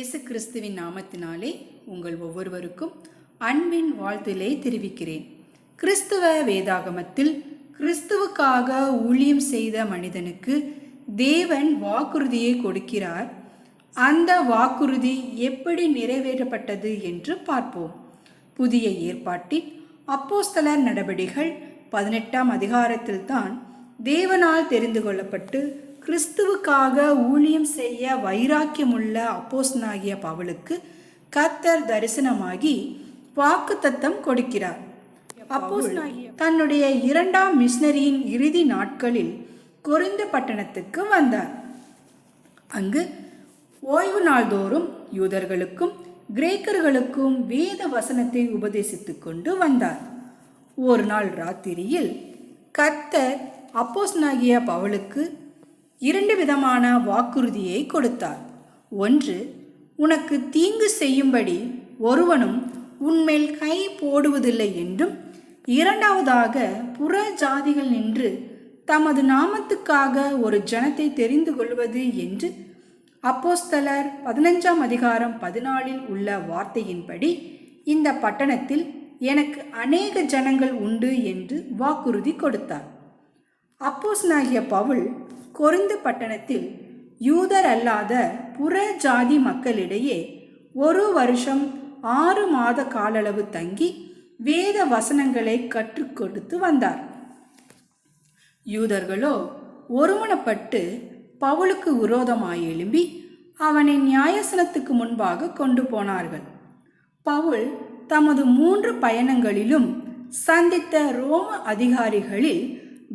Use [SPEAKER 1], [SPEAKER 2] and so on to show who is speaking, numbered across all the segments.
[SPEAKER 1] இயேசு கிறிஸ்துவின் நாமத்தினாலே உங்கள் ஒவ்வொருவருக்கும் அன்பின் வாழ்த்திலே தெரிவிக்கிறேன். கிறிஸ்துவ வேதாகமத்தில் கிறிஸ்துவுக்காக ஊழியம் செய்த மனிதனுக்கு தேவன் வாக்குறுதியை கொடுக்கிறார். அந்த வாக்குறுதி எப்படி நிறைவேற்றப்பட்டது என்று பார்ப்போம். புதிய ஏற்பாட்டின் அப்போஸ்தலர் நடவடிகள் பதினெட்டாம் அதிகாரத்தில்தான் தேவனால் தெரிந்து கொள்ளப்பட்டு கிறிஸ்துவுக்காக ஊழியம் செய்ய வைராக்கியமுள்ள அப்போஸ்னாகிய பவுலுக்கு கர்த்தர் தரிசனமாகி வாக்குத்தத்தம் கொடுக்கிறார். அப்போஸ் தன்னுடைய இரண்டாம் மிஷினரியின் இறுதி நாட்களில் குறைந்த பட்டணத்துக்கு வந்தார். அங்கு ஓய்வு நாள்தோறும் யூதர்களுக்கும் கிரேக்கர்களுக்கும் வேத வசனத்தை உபதேசித்துக் கொண்டு வந்தார். ஒரு நாள் ராத்திரியில் கர்த்தர் அப்போஸ்னாகிய பவுலுக்கு இரண்டு விதமான வாக்குறுதியை கொடுத்தார். ஒன்று உனக்கு தீங்கு செய்யும்படி ஒருவனும் உன்மேல் கை போடுவதில்லை என்றும் இரண்டாவதாக புற ஜாதிகள் நின்று தமது நாமத்துக்காக ஒரு ஜனத்தை தெரிந்து கொள்வது என்று அப்போஸ்தலர் பதினஞ்சாம் அதிகாரம் பதினாலில் உள்ள வார்த்தையின்படி இந்த பட்டணத்தில் எனக்கு அநேக ஜனங்கள் உண்டு என்று வாக்குறுதி கொடுத்தார். அப்போஸ்னாகிய பவுல் கொரிந்து பட்டணத்தில் யூதர் அல்லாத புற ஜாதி மக்களிடையே ஒரு வருஷம் ஆறு மாத காலளவு தங்கி வேத வசனங்களை கற்றுக் கொடுத்து வந்தார். யூதர்களோ ஒருமனப்பட்டு பவுலுக்கு விரோதமாய் எழும்பி அவனை நியாயசனத்துக்கு முன்பாக கொண்டு போனார்கள். பவுல் தமது மூன்று பயணங்களிலும் சந்தித்த ரோம அதிகாரிகளில்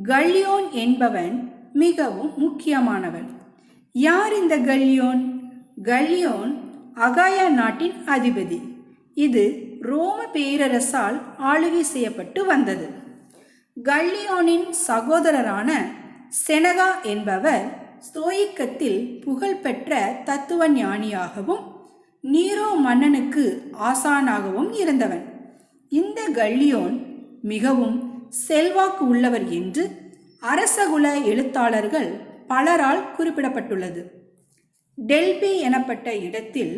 [SPEAKER 1] கல்யோன் என்பவன் மிகவும் முக்கியமானவன். யார் இந்த கல்லியோன்? கல்லியோன் அகாயா நாட்டின் அதிபதி. இது ரோம பேரரசால் ஆளுகை செய்யப்பட்டு வந்தது. கல்லியோனின் சகோதரரான செனகா என்பவர் ஸ்தோயிக்கத்தில் புகழ்பெற்ற தத்துவ ஞானியாகவும் நீரோ மன்னனுக்கு ஆசானாகவும் இருந்தவன். இந்த கல்லியோன் மிகவும் செல்வாக்கு உள்ளவர் என்று அரசகுல எழுத்தாளர்கள் பலரால் குறிப்பிடப்பட்டுள்ளது. டெல்பி எனப்பட்ட இடத்தில்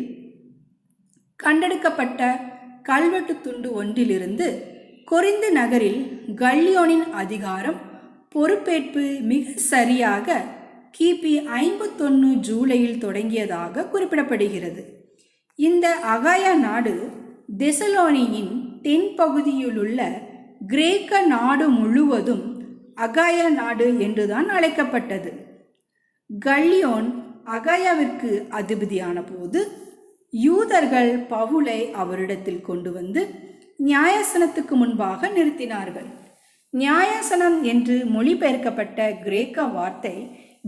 [SPEAKER 1] கண்டெடுக்கப்பட்ட கல்வெட்டு துண்டு ஒன்றிலிருந்து கொரிந்து நகரில் கல்லியோனின் அதிகாரம் பொறுப்பேற்பு மிக சரியாக கிபி ஐம்பத்தொன்று ஜூலையில் தொடங்கியதாக குறிப்பிடப்படுகிறது. இந்த அகாயா நாடு தெசலோனியின் தென்பகுதியிலுள்ள கிரேக்க நாடு முழுவதும் அகாயா நாடு என்றுதான் அழைக்கப்பட்டது. கல்லியோன் அகாயாவிற்கு அதிபதியான போது யூதர்கள் பவுலை அவரிடத்தில் கொண்டு வந்து நியாயாசனத்துக்கு முன்பாக நிறுத்தினார்கள். நியாயாசனம் என்று மொழிபெயர்க்கப்பட்ட கிரேக்க வார்த்தை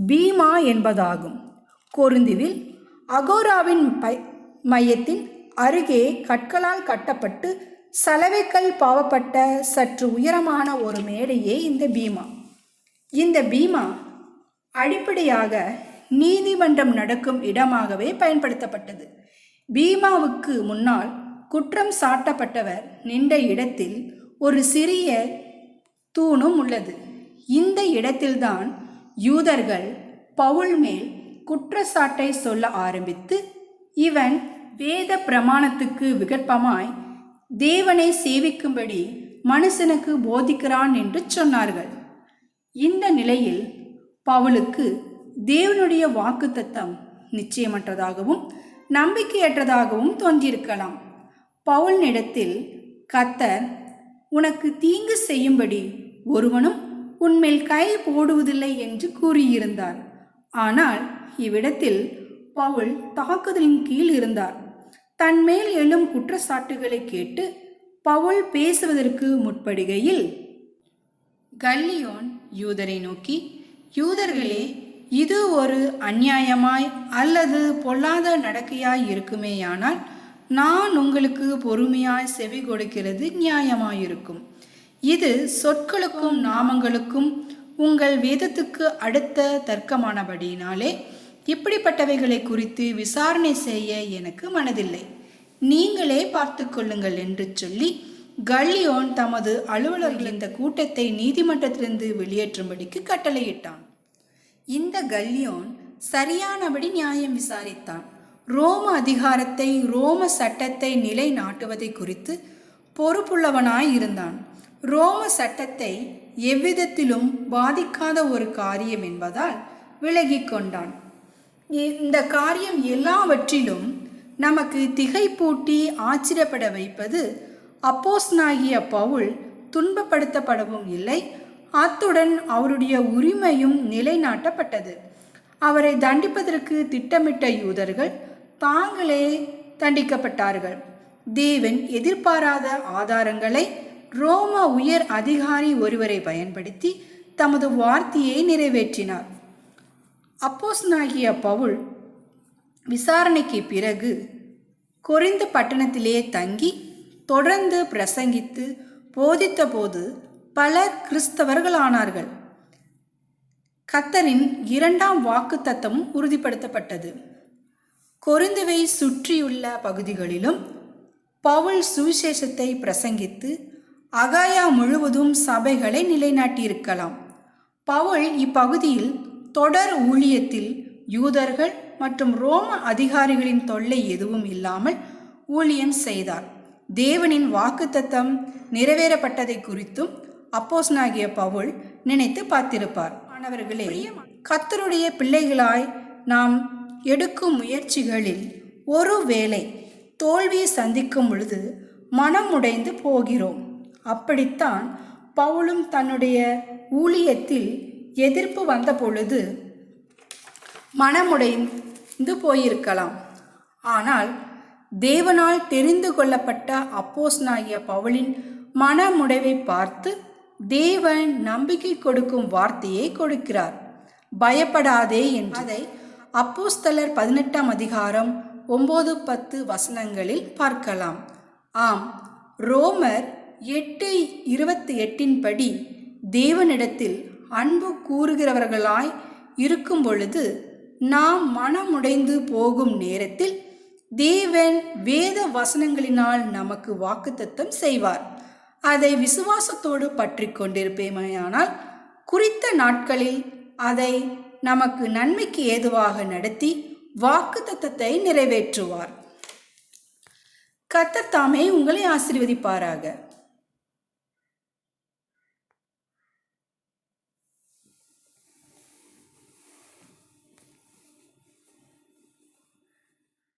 [SPEAKER 1] பீமா என்பதாகும். கொருந்துவில் அகோராவின் பை மையத்தின் அருகே கற்களால் கட்டப்பட்டு சலவைக்கல் பாவப்பட்ட சற்று உயரமான ஒரு மேடையே இந்த பீமா. இந்த பீமா அடிப்படையாக நீதிமன்றம் நடக்கும் இடமாகவே பயன்படுத்தப்பட்டது. பீமாவுக்கு முன்னால் குற்றம் சாட்டப்பட்டவர் நின்ற இடத்தில் ஒரு சிறிய தூணும் உள்ளது. இந்த இடத்தில்தான் யூதர்கள் பவுல் மேல் குற்றச்சாட்டை சொல்ல ஆரம்பித்து இவன் வேத பிரமாணத்துக்கு விகற்பமாய் தேவனை சேவிக்கும்படி மனுஷனுக்கு போதிக்கிறான் என்று சொன்னார்கள். இந்த நிலையில் பவுலுக்கு தேவனுடைய வாக்குத்தத்தம் நிச்சயமற்றதாகவும் நம்பிக்கையற்றதாகவும் தோன்றியிருக்கலாம். பவுலினிடத்தில் கத்தர் உனக்கு தீங்கு செய்யும்படி ஒருவனும் உன்மேல் கை போடுவதில்லை என்று கூறியிருந்தார். ஆனால் இவ்விடத்தில் பவுல் தாக்குதலின் கீழ் இருந்தார். தன்மேல் எழும் குற்றச்சாட்டுகளை கேட்டு பவுல் பேசுவதற்கு முற்படுகையில் கல்லியோன் யூதரை நோக்கி யூதர்களே இது ஒரு அந்நியாயமாய் அல்லது பொல்லாத நடக்கையாய் இருக்குமேயானால் நான் உங்களுக்கு பொறுமையாய் செவி கொடுக்கிறது நியாயமாயிருக்கும். இது சொற்களுக்கும் நாமங்களுக்கும் உங்கள் வேதத்துக்கு அடுத்த தர்க்கமானபடியினாலே இப்படிப்பட்டவைகளை குறித்து விசாரணை செய்ய எனக்கு மனதில்லை. நீங்களே பார்த்து கொள்ளுங்கள் என்று சொல்லி கல்லியோன் தமது அலுவலர்கள் இந்த கூட்டத்தை நீதிமன்றத்திலிருந்து வெளியேற்றும்படிக்கு கட்டளையிட்டான். இந்த கல்லியோன் சரியானபடி நியாயம் விசாரித்தான். ரோம அதிகாரத்தை ரோம சட்டத்தை நிலைநாட்டுவதை குறித்து பொறுப்புள்ளவனாய் இருந்தான். ரோம சட்டத்தை எவ்விதத்திலும் பாதிக்காத ஒரு காரியம் என்பதால் விலகிக் கொண்டான். இந்த காரியம் எல்லாவற்றிலும் நமக்கு திகைப்பூட்டி ஆச்சரியப்பட வைப்பது அப்போஸ்னாகிய பவுல் துன்பப்படுத்தப்படவும் இல்லை. அத்துடன் அவருடைய உரிமையும் நிலைநாட்டப்பட்டது. அவரை தண்டிப்பதற்கு திட்டமிட்ட யூதர்கள் தாங்களே தண்டிக்கப்பட்டார்கள். தேவன் எதிர்பாராத ஆதாரங்களை ரோம உயர் அதிகாரி ஒருவரை பயன்படுத்தி தமது வார்த்தையை நிறைவேற்றினார். அப்போஸ்னாகிய பவுல் விசாரணைக்கு பிறகு கொரிந்து பட்டணத்திலே தங்கி தொடர்ந்து பிரசங்கித்து போதித்தபோது பலர் கிறிஸ்தவர்களானார்கள். கத்தரின் இரண்டாம் வாக்குத்தத்தமும் உறுதிப்படுத்தப்பட்டது. கொருந்துவை சுற்றியுள்ள பகுதிகளிலும் பவுல் சுவிசேஷத்தை பிரசங்கித்து அகாயா முழுவதும் சபைகளை நிலைநாட்டியிருக்கலாம். பவுல் இப்பகுதியில் தொடர் ஊழியத்தில் யூதர்கள் மற்றும் ரோம அதிகாரிகளின் தொல்லை எதுவும் இல்லாமல் ஊழியம் செய்தார். தேவனின் வாக்குத்தத்தம் நிறைவேறப்பட்டதை குறித்தும் அப்போஸ்னாகிய பவுல் நினைத்து பார்த்திருப்பார். மாணவர்களே கத்தருடைய பிள்ளைகளாய் நாம் எடுக்கும் முயற்சிகளில் ஒரு வேளை தோல்வியை சந்திக்கும் பொழுது மனம் உடைந்து போகிறோம். அப்படித்தான் பவுலும் தன்னுடைய ஊழியத்தில் எதிர்ப்பு வந்த பொழுது மனமுடைந்து போயிருக்கலாம். ஆனால் தேவனால் தெரிந்து கொள்ளப்பட்ட அப்போஸ்னாகிய பவுலின் மனமுடைவை பார்த்து தேவன் நம்பிக்கை கொடுக்கும் வார்த்தையை கொடுக்கிறார். பயப்படாதே என்பதை அப்போஸ்தலர் பதினெட்டாம் அதிகாரம் ஒம்பது பத்து வசனங்களில் பார்க்கலாம். ஆம் ரோமர் எட்டு இருபத்தி எட்டின் படி தேவனிடத்தில் அன்பு கூறுகிறவர்களாய் இருக்கும் பொழுது நாம் மனமுடைந்து போகும் நேரத்தில் தேவன் வேத வசனங்களினால் நமக்கு வாக்குத்தத்தம் செய்வார். அதை விசுவாசத்தோடு பற்றி கொண்டிருப்பேமையானால் குறித்த நாட்களில் அதை நமக்கு நன்மைக்கு ஏதுவாக நடத்தி வாக்குத்தத்தத்தை நிறைவேற்றுவார். கத்தத்தாமே உங்களை ஆசீர்வதிப்பாராக.